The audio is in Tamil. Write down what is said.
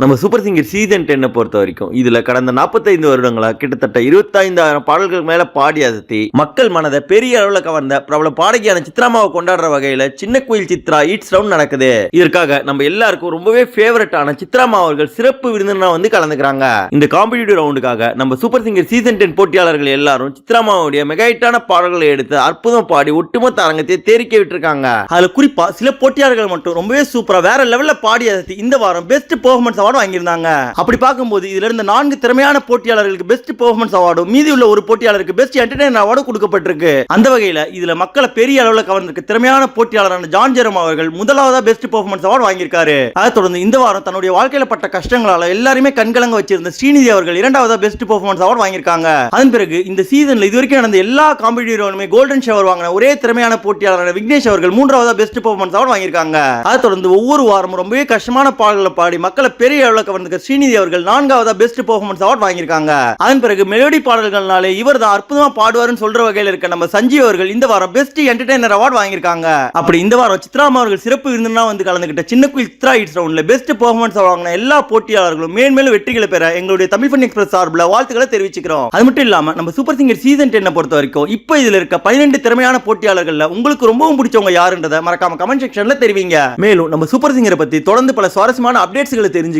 நம்ம சூப்பர் சிங்கர் சீசன் டென்னை பொறுத்த வரைக்கும் இதில் கடந்த 45 வருடங்களா கிட்டத்தட்ட இருபத்தைந்தாயிரம் பாடல்கள் மேல பாடி அசத்தி மக்கள் மனதை பெரிய அளவில் கவர்ந்த பிரபல பாடகியான சித்ராமாவை கொண்டாடுற வகையில் சின்ன கோயில் சித்ரா ஈட்ஸ் ரவுண்ட் நடக்குது. இதற்காக நம்ம எல்லாருக்கும் ரொம்பவே ஃபேவரட்டான சித்ராமா அவர்கள் சிறப்பு விருந்தினராக வந்து கலந்துக்கிறாங்க. இந்த காம்படிட்டிவ் ரவுண்டுக்காக நம்ம சூப்பர் சிங்கர் சீசன் டென் போட்டியாளர்கள் எல்லாரும் சித்ராமாவுடைய மெகாயிட்டான பாடல்களை எடுத்து அற்புதம் பாடி ஒட்டுமொத்த அரங்கத்தை தேரிக்க விட்டுருக்காங்க. அதுல குறிப்பா சில போட்டியாளர்கள் மட்டும் ரொம்பவே சூப்பரா வேற லெவலில் பாடி அசத்தி இந்த வாரம் பெஸ்ட் பெர்ஃபார்மன்ஸ் அவார்டும் வாங்கியிருந்தாங்க. அப்படி பார்க்கும்போது இதுல இருந்த நான்கு திறமையான போட்டியாளர்களுக்கு பெஸ்ட் பெர்ஃபார்மன்ஸ் அவார்டும் மீதி உள்ள ஒரு போட்டியாளருக்கு பெஸ்ட் என்டர்டைனர் அவார்டு கொடுக்கப்பட்டிருக்கு. அந்த வகையில இதுல மக்களை பெரிய அளவில் கவர்ந்திருக்கு திறமையான போட்டியாளரான ஜான் ஜெரம் அவர்கள் முதலாவதா பெஸ்ட் பெர்ஃபார்மன்ஸ் அவார்டு வாங்கியிருக்காரு. அதை தொடர்ந்து இந்த வாரம் தன்னுடைய வாழ்க்கையில பட்ட கஷ்டங்களால எல்லாருமே கண்கலங்க வச்சிருந்த ஸ்ரீநிதி அவர்கள் இரண்டாவதா பெஸ்ட் பெர்ஃபார்மன்ஸ் அவார்டு வாங்கியிருக்காங்க. அதன் பிறகு இந்த சீசன்ல இதுவரைக்கும் நடந்த எல்லா காம்படிட்டிவ்லுமே கோல்டன் ஷவர் வாங்கின ஒரே திறமையான போட்டியாளரான விக்னேஷ் அவர்கள் மூன்றாவதா பெஸ்ட் பெர்ஃபார்மன்ஸ் அவார்டு வாங்கியிருக்காங்க. அதை தொடர்ந்து ஒவ்வொரு வாரமும் ரொம்பவே கஷ்டமான பாடல்களை பாடி மக்களை பெரிய அளவில் கவர்ந்துக்க ஸ்ரீநிதி அவர்கள் நான்காவதா பெஸ்ட் பெர்ஃபார்மன்ஸ் அவார்ட் வாங்கியிருக்காங்க. அதன் பிறகு மெலோடி பாடல்கள்னாலே இவர் தான் அற்புதமா பாடுவார்னு சொல்ற வகையில் இருக்க நம்ம சஞ்சீவ் அவர்கள் இந்த வாரம் பெஸ்ட் என்டர்டைனர் அவார்ட் வாங்கியிருக்காங்க. அப்படி இந்த வாரம் சித்ராமா அவர்கள் சிறப்பு விருந்தினா வந்து கலந்துகிட்ட சின்ன குயில் சித்ரா இட்ஸ் ரவுண்ட்ல பெஸ்ட் பெர்ஃபார்மன்ஸ் வாங்கின எல்லா போட்டியாளர்களும் மேன்மேலும் வெற்றிகளை பெற எங்களுடைய தமிழ் ஃபன் எக்ஸ்பிரஸ் சார்பில் வாழ்த்துக்களை தெரிவிச்சுக்கிறோம். அது மட்டும் இல்லாம நம்ம சூப்பர் சிங்கர் சீசன் டென்னை பொறுத்த வரைக்கும் இப்போ இதுல இருக்க பதினெண்டு திறமையான போட்டியாளர்கள்ல உங்களுக்கு ரொம்பவும் பிடிச்சவங்க யாருன்றதை மறக்காம கமெண்ட் செக்ஷன்ல தெரிவிங்க. மேலும் நம்ம சூப்பர் சிங்கரை பத்தி தொடர்ந்து பல சுவாரஸ்யமான அப்டேட்ஸ்களை